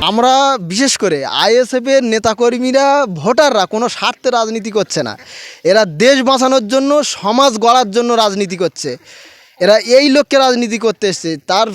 আমরা বিশেষ করে আইএসএফের নেতাকর্মীরা, ভোটাররা কোনো স্বার্থে রাজনীতি করছে না। এরা দেশ বাঁচানোর জন্য, সমাজ গড়ার জন্য রাজনীতি করছে। এরা এই লক্ষ্যে রাজনীতি করতে এসছে। তার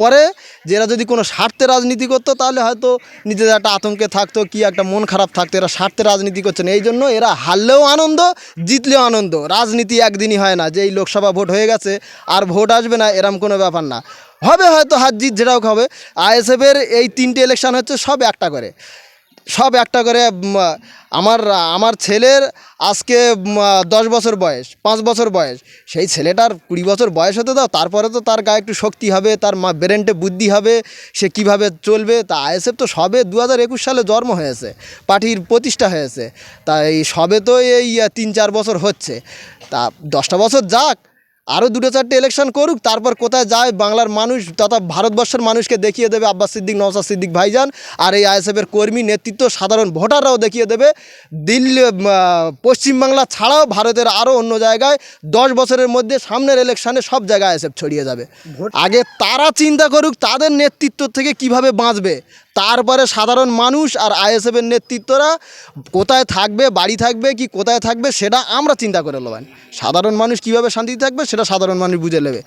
পরে যে এরা যদি কোনো স্বার্থে রাজনীতি করতো, তাহলে হয়তো নিজেদের একটা আতঙ্কে থাকতো, কি একটা মন খারাপ থাকতো, এরা স্বার্থে রাজনীতি করছে না। এই জন্য এরা হারলেও আনন্দ, জিতলেও আনন্দ। রাজনীতি একদিনই হয় না যে এই লোকসভা ভোট হয়ে গেছে, আর ভোট আসবে না, এরম কোনো ব্যাপার না। হবে হয়তো হাত জিত যেটাও হবে। আইএসএফের এই তিনটে ইলেকশন হচ্ছে সব একটা করে। সব একটা করে আমার আমার ছেলের আজকে দশ বছর বয়স, পাঁচ বছর বয়স। সেই ছেলেটার কুড়ি বছর বয়স হতে দাও, তারপরে তো তার গায়ে একটু শক্তি হবে, তার মা ব্রেনটে বুদ্ধি হবে, সে কীভাবে চলবে। তা আইএসএফ তো সবে দু হাজার একুশ সালে জন্ম হয়েছে, পার্টির প্রতিষ্ঠা হয়েছে। তা এই সবে তো এই, তিন চার বছর হচ্ছে। তা দশটা বছর যাক আরও দুটো চারটে ইলেকশন করুক তারপর কোথায় যায় বাংলার মানুষ তথা ভারতবর্ষের মানুষকে দেখিয়ে দেবে আব্বাস সিদ্দিক নওসাদ সিদ্দিক ভাইজান। আর এই আইএসএফের কর্মী নেতৃত্ব সাধারণ ভোটাররাও দেখিয়ে দেবে। দিল্লি পশ্চিমবাংলা ছাড়াও ভারতের আরও অন্য জায়গায় দশ বছরের মধ্যে সামনের ইলেকশনে সব জায়গায় আইএসএফ ছড়িয়ে যাবে। আগে তারা চিন্তা করুক তাদের নেতৃত্ব থেকে কীভাবে বাঁচবে তারপরে সাধারণ মানুষ আর আইএসএফের নেতৃত্বরা কোথায় থাকবে, বাড়ি থাকবে, কি কোথায় থাকবে, সেটা আমরা চিন্তা করে নেবেন সাধারণ মানুষ কীভাবে শান্তিতে থাকবে, সেটা সাধারণ মানুষ বুঝে নেবে।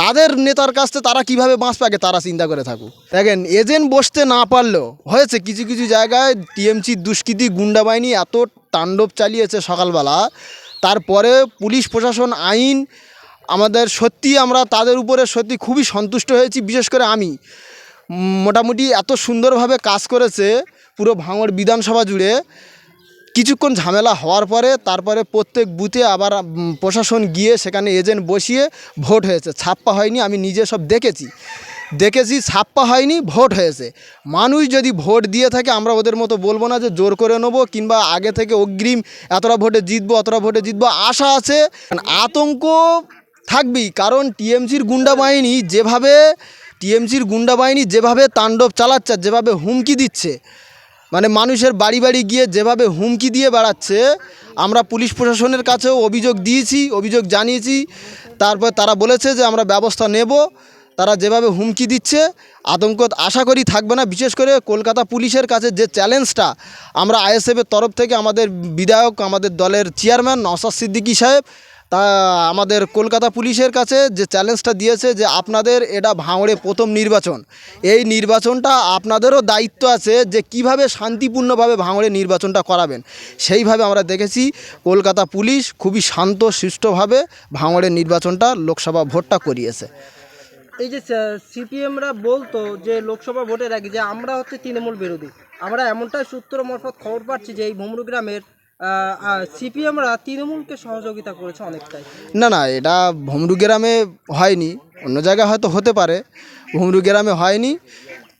তাদের নেতার কাছ থেকে তারা কীভাবে বাঁচবে, আগে তারা চিন্তা করে থাকুক। দেখেন, এজেন্ট বসতে না পারলেও হয়েছে কিছু কিছু জায়গায় টিএমসি দুষ্কৃতি, গুন্ডা বাহিনী এত তাণ্ডব চালিয়েছে সকালবেলা। তারপরে পুলিশ প্রশাসন, আইন, আমাদের সত্যি আমরা তাদের উপরে সত্যি খুবই সন্তুষ্ট হয়েছি, বিশেষ করে আমি। মোটামুটি এত সুন্দরভাবে কাজ করেছে, পুরো ভাঙড় বিধানসভা জুড়ে। কিছুক্ষণ ঝামেলা হওয়ার পরে, তারপরে প্রত্যেক বুথে আবার প্রশাসন গিয়ে সেখানে এজেন্ট বসিয়ে ভোট হয়েছে। ছাপ্পা হয়নি, আমি নিজে সব দেখেছি। দেখেছি, ছাপ্পা হয়নি, ভোট হয়েছে। মানুষ যদি ভোট দিয়ে থাকে, আমরা ওদের মতো বলব না যে জোর করে নেব, কিংবা আগে থেকে অগ্রিম এতটা ভোটে জিতবো, অতটা ভোটে জিতবো, আশা আছে। আতঙ্ক থাকবেই, কারণ টিএমসির গুন্ডা বাহিনী যেভাবে টিএমসির গুন্ডা বাহিনী যেভাবে তাণ্ডব চালাচ্ছে, যেভাবে হুমকি দিচ্ছে মানে মানুষের বাড়ি বাড়ি গিয়ে যেভাবে হুমকি দিয়ে বেড়াচ্ছে, আমরা পুলিশ প্রশাসনের কাছেও অভিযোগ দিয়েছি, অভিযোগ জানিয়েছি। তারপর তারা বলেছে যে আমরা ব্যবস্থা নেব, তারা যেভাবে হুমকি দিচ্ছে, আতঙ্ক আশা করি থাকবে না। বিশেষ করে কলকাতা পুলিশের কাছে যে চ্যালেঞ্জটা, আমরা আইএসএফের তরফ থেকে আমাদের বিধায়ক, আমাদের দলের চেয়ারম্যান নসাদ সিদ্দিকী সাহেব তা আমাদের কলকাতা পুলিশের কাছে যে চ্যালেঞ্জটা দিয়েছে যে আপনাদের এটা ভাঙড়ে প্রথম নির্বাচন। এই নির্বাচনটা আপনাদেরও দায়িত্ব আছে যে কীভাবে শান্তিপূর্ণভাবে ভাঙড়ে নির্বাচনটা করাবেন। সেইভাবে আমরা দেখেছি কলকাতা পুলিশ খুবই শান্ত, সুষ্ঠুভাবে ভাঙড়ের নির্বাচনটা লোকসভা ভোটটা করিয়েছে। এই যে সিপিএমরা বলতো যে লোকসভা ভোটের আগে যে আমরা হচ্ছে তৃণমূল বিরোধী। আমরা এমনটাই সূত্র মারফত খবর পাচ্ছি যে এই ভুমরু গ্রামের সিপিএমরা তৃণমূলকে সহযোগিতা করেছে অনেকটাই। না না এটা ভমরু গ্রামে হয়নি অন্য জায়গায় হয়তো হতে পারে। ভমরু গ্রামে হয়নি।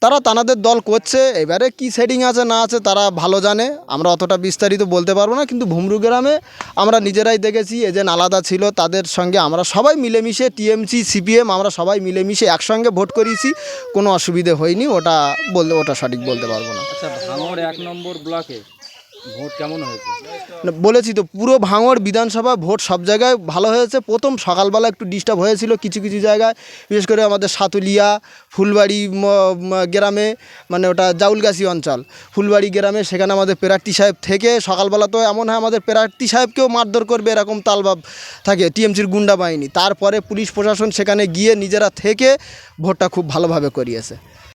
তারা তানাদের দল করছে এবারে কি সেটিং আছে না আছে তারা ভালো জানে। আমরা অতটা বিস্তারিত বলতে পারব না কিন্তু ভুমরু গ্রামে আমরা নিজেরাই দেখেছি এজেন্ট আলাদা ছিল তাদের সঙ্গে আমরা সবাই মিলেমিশে টিএমসি সিপিএম আমরা সবাই মিলেমিশে একসঙ্গে ভোট করিয়েছি। কোনো অসুবিধে হয়নি ওটা বলতে ওটা সঠিক বলতে পারব না। আচ্ছা ভাঙড় এক নম্বর ব্লকে ভোট কেমন না, বলেছি তো পুরো ভাঙড় বিধানসভা ভোট সব জায়গায় ভালো হয়েছে। প্রথম সকালবেলা একটু ডিস্টার্ব হয়েছিল কিছু কিছু জায়গায়। বিশেষ করে আমাদের সাতুলিয়া ফুলবাড়ি গ্রামে মানে ওটা জাউলগাছি অঞ্চল। ফুলবাড়ি গ্রামে সেখানে আমাদের প্রার্থী সাহেব থেকে সকালবেলা তো এমন হয় আমাদের প্রার্থী সাহেবকেও মারধর করবে এরকম তালবাব থাকে টিএমসির গুন্ডা বাহিনী। তারপরে পুলিশ প্রশাসন সেখানে গিয়ে নিজেরা থেকে ভোটটা খুব ভালোভাবে করিয়েছে।